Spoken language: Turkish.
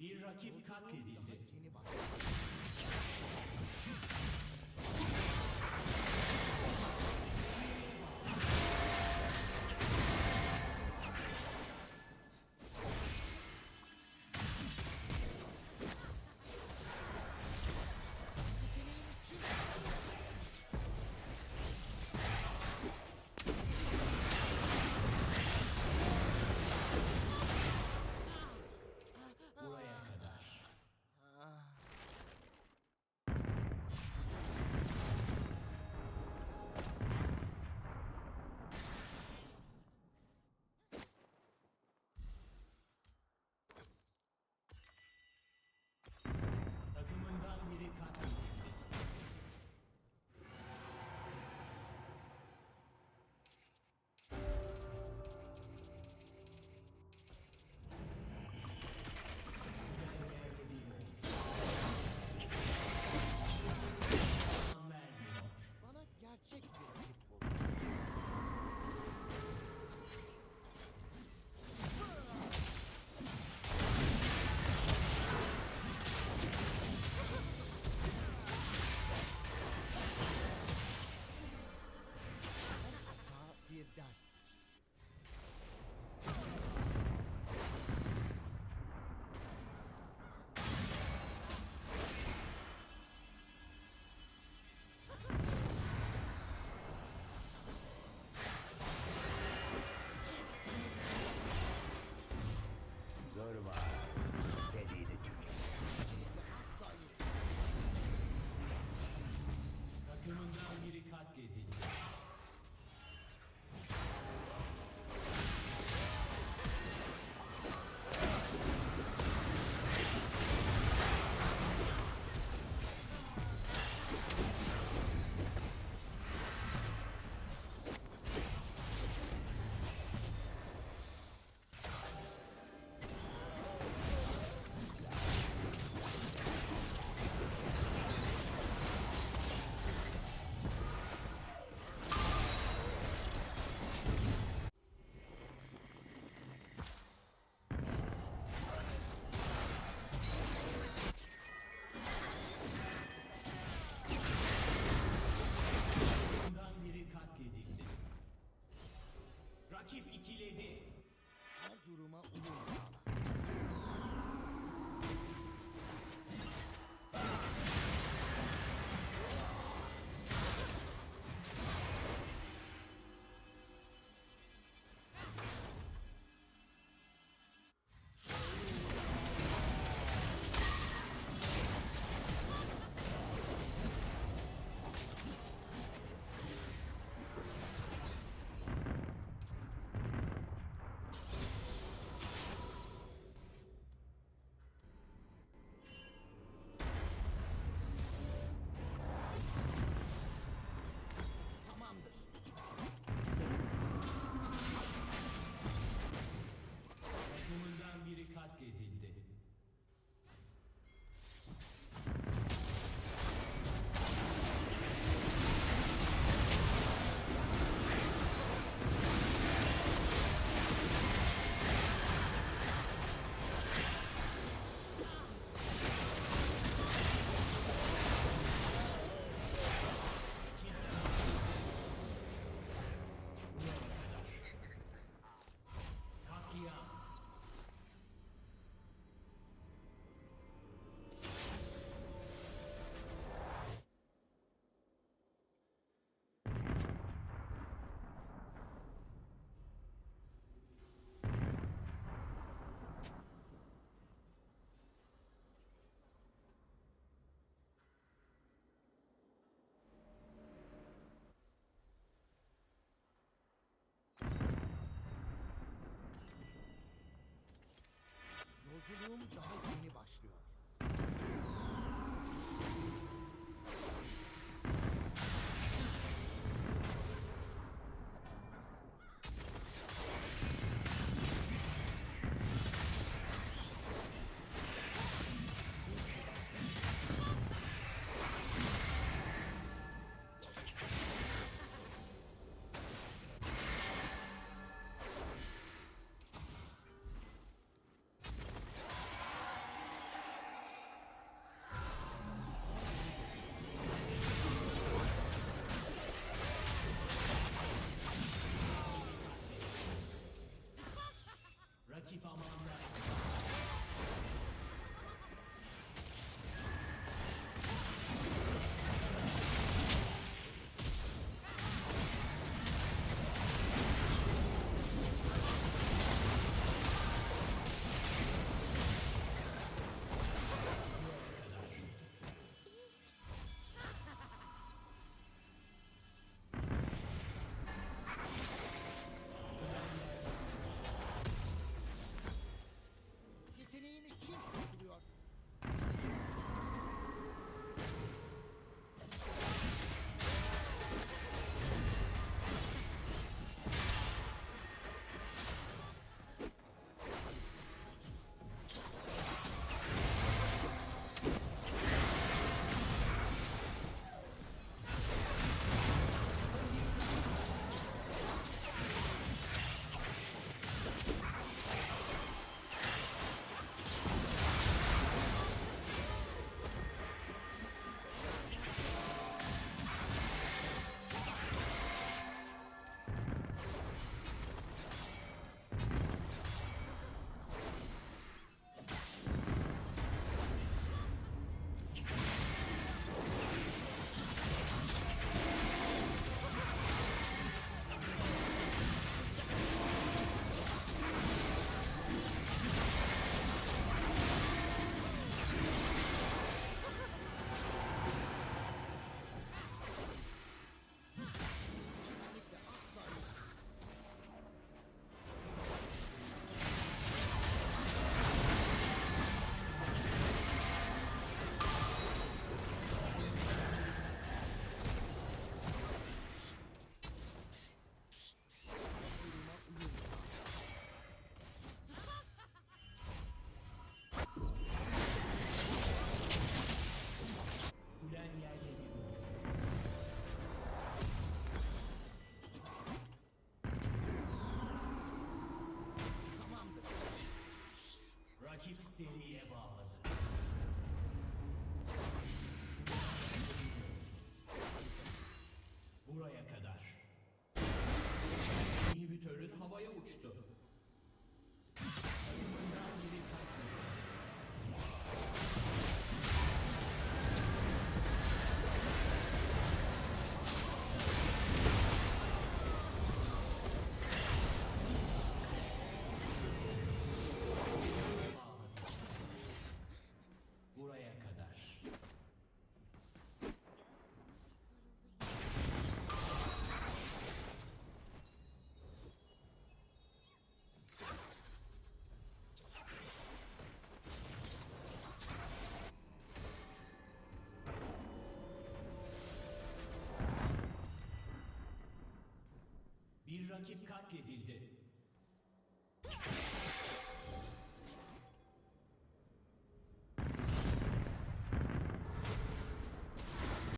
Bir rakip katledildi. Yeni başladı. Rakip ikiledi. Her duruma uyum. Takımın daha yeni Rakip rakip katledildi.